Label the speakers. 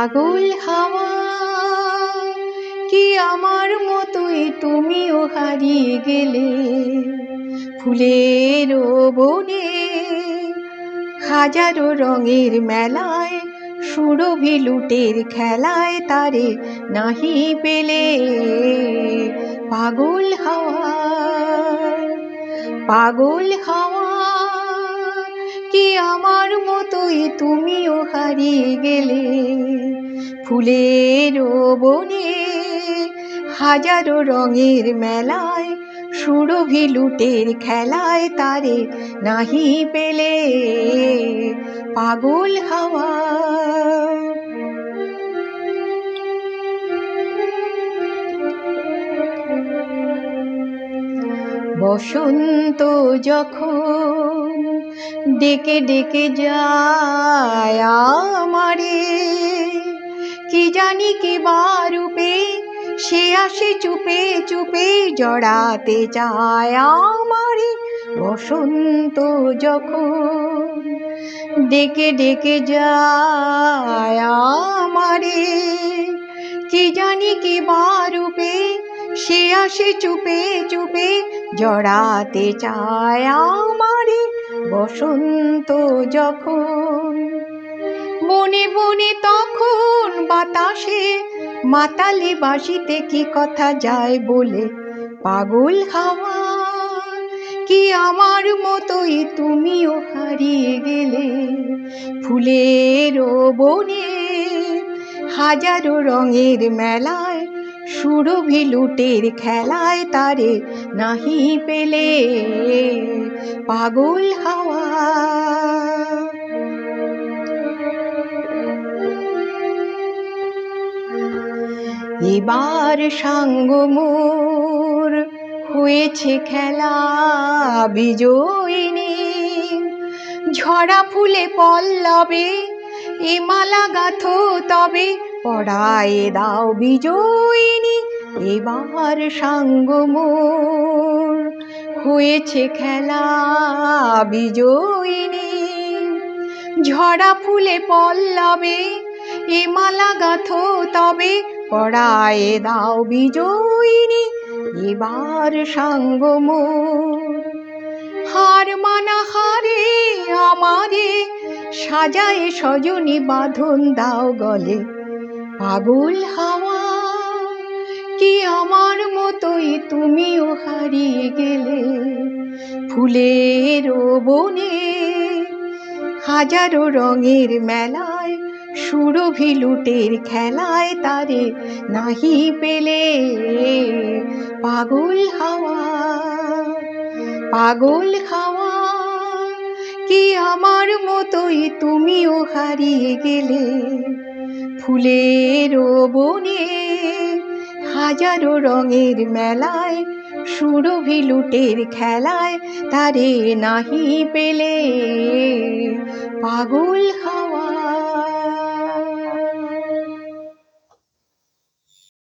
Speaker 1: পাগল হাওয়া। কি আমার মতোই তুমিও হারিয়ে গেলে ফুলের বনে। হাজারো রঙের মেলায় সুরভি লুটের খেলায় তারে নাহি পেলে। পাগল হাওয়া পাগল হাওয়া। কি আমার মতোই তুমিও হারিয়ে গেলে? ফুলের বনে হাজারো রঙের মেলায় সুরভি লুটের খেলায় তারে নাহি পেলে? পাগল হাওয়া। বসন্ত যখন ডেকে ডেকে যায় আমারে। কি জানি কি বারূপে সে আসে চুপে চুপে জড়াতে চায় আমারে বসন্ত যখন। ডেকে ডেকে যায় আমারে। কি জানি কি বারূপে সে আসে চুপে চুপে জড়াতে চায় আমারে বসন্ত যখন বনে বনে তখন বাতাসে মাতালে বাসিতে কি কথা যায় বলে? পাগল হাওয়া, কি আমার মতোই তুমিও হারিয়ে গেলে? ফুলের বনে হাজারো রঙের মেলায় সুরভি লুটের খেলায় তারে নাহি পেলে। পাগল হাওয়া। এবার সাঙ্গ মোর হয়েছে খেলা বিজয়িনী। ঝরা ফুলে পল্লবে, এ মালা গাথো তবে পড়ায় দাও বিজয়িনী, এবার সাঙ্গ মোর হয়েছে খেলা বিজয়িনী, ঝরা ফুলে পল্লবে, এ মালা গাথো তবে পড়ায় দাও বিজয়িনী, এবার সাঙ্গ হার মানা হারে আমারে, সাজায় সজনী বাঁধন দাও গলে পাগল হাওয়া, কি আমার মতোই তুমিও হারিয়ে গেলে? ফুলের বনে, হাজারো রঙের মেলায়, সুরভি লুটের খেলায় তারে নাহি পেলে? পাগল হাওয়া পাগল হাওয়া কি আমার মতোই তুমিও হারিয়ে গেলে? ফুলের বনে হাজারো রঙের মেলায়, সুরভি লুটের খেলায় তারে নাহি পেলে? পাগল হাওয়া